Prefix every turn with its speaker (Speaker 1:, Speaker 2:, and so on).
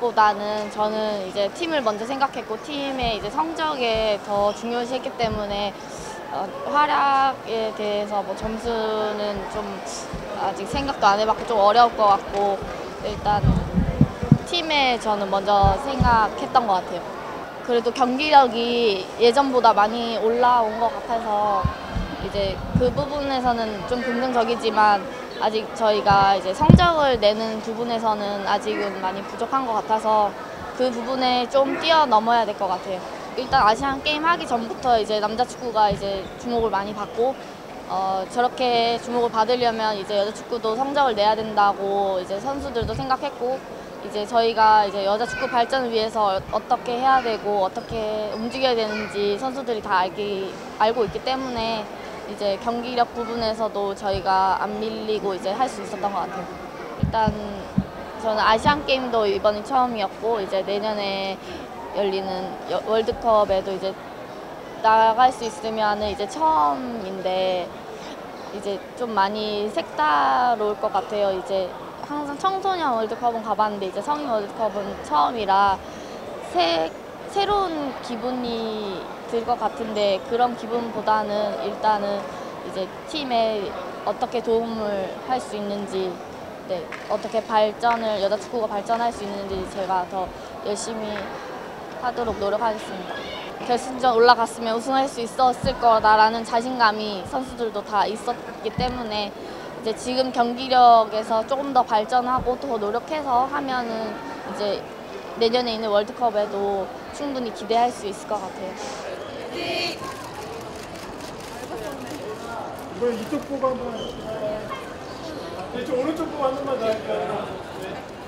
Speaker 1: 경기력보다는 저는 이제 팀을 먼저 생각했고 팀의 이제 성적에 더 중요시했기 때문에 어, 활약에 대해서 뭐 점수는 좀 아직 생각도 안 해봤고 좀 어려울 것 같고 일단 팀에 저는 먼저 생각했던 것 같아요. 그래도 경기력이 예전보다 많이 올라온 것 같아서 이제 그 부분에서는 좀 긍정적이지만 아직 저희가 이제 성적을 내는 부분에서는 아직은 많이 부족한 것 같아서 그 부분에 좀 뛰어넘어야 될 것 같아요. 일단 아시안 게임 하기 전부터 이제 남자 축구가 이제 주목을 많이 받고 어, 저렇게 주목을 받으려면 이제 여자 축구도 성적을 내야 된다고 이제 선수들도 생각했고 이제 저희가 이제 여자 축구 발전을 위해서 어떻게 해야 되고 어떻게 움직여야 되는지 선수들이 다 알기 알고 있기 때문에 이제 경기력 부분에서도 저희가 안 밀리고 이제 할 수 있었던 것 같아요. 일단 저는 아시안 게임도 이번이 처음이었고 이제 내년에 열리는 여- 월드컵에도 이제 나갈 수 있으면은 이제 처음인데 이제 좀 많이 색다를 것 같아요. 이제 항상 청소년 월드컵은 가봤는데 이제 성인 월드컵은 처음이라 새, 새로운 기분이 들 것 같은데 그런 기분보다는 일단은 이제 팀에 어떻게 도움을 할 수 있는지 네, 어떻게 발전을 여자 축구가 발전할 수 있는지 제가 더 열심히 하도록 노력하겠습니다. 결승전 올라갔으면 우승할 수 있었을 거다라는 자신감이 선수들도 다 있었기 때문에 이제 지금 경기력에서 조금 더 발전하고 더 노력해서 하면은 이제 내년에 있는 월드컵에도 충분히 기대할 수 있을 것 같아요.
Speaker 2: 이번에 이쪽 보고 한번 이쪽 오른쪽 보고 한 번만 더 할까요? 네.